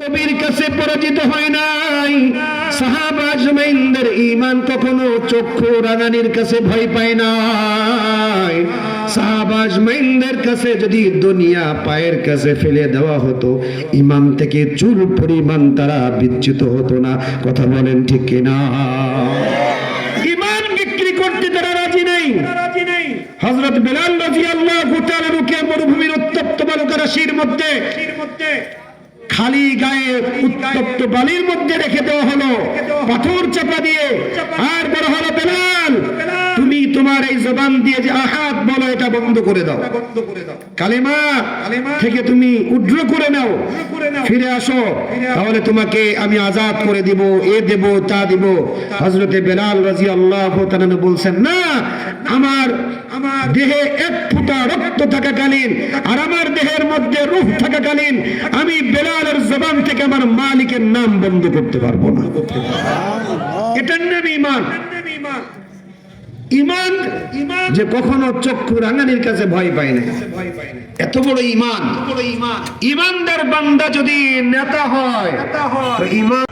নবীর কাছে পরাজিত হয় নাই। সাহাবা আজমাইনদের ঈমান কখনো চক্ষু রাঙানির কাছে ভয় পায় নাই। সাহাবা আজমাইনদের কাছে যদি দুনিয়া পায়ের কাছে ফেলে দেওয়া হতো ইমান থেকে চুল পরিমাণ তারা বিচ্যুত হতো না। কথা বলেন ঠিক কিনা? ইমান বিক্রি করতে তারা রাজি নাই। হযরত বেলাল রাদিয়াল্লাহু তাআলা রুকে মরুভূমির উত্তপ্ত বালুকা রাশির মধ্যে খালি গায়ে উত্তপ্ত বালির মধ্যে রেখে দেওয়া হলো। পাথর চাপা দিয়ে। আর বড় হলো বেলাল। তুমি তোমার এই জবান দিয়ে যে আহাত বলো, এটা বন্ধ করে দাও। কালেমা থেকে তুমি উড্র করে নাও। ফিরে আসো। তাহলে তোমাকে আমি আজাদ করে দিব, এ দেব, তা দিব। হজরতে বেলাল রাজি আল্লাহ বলছেন, না, আমার আমার দেহে এক ফুটা রক্ত থাকাকালীন আর আমার দেহের মধ্যে রূহ থাকাকালীন আমি থেকে আমার মালিকের নাম বন্ধ করতে পারব না। এটার নাম ইমান ইমান যে কখনো চক্ষু রাঙানির কাছে ভয় পায় না। এত বড় ইমান ইমানদার বান্দা যদি নেতা হয় ইমান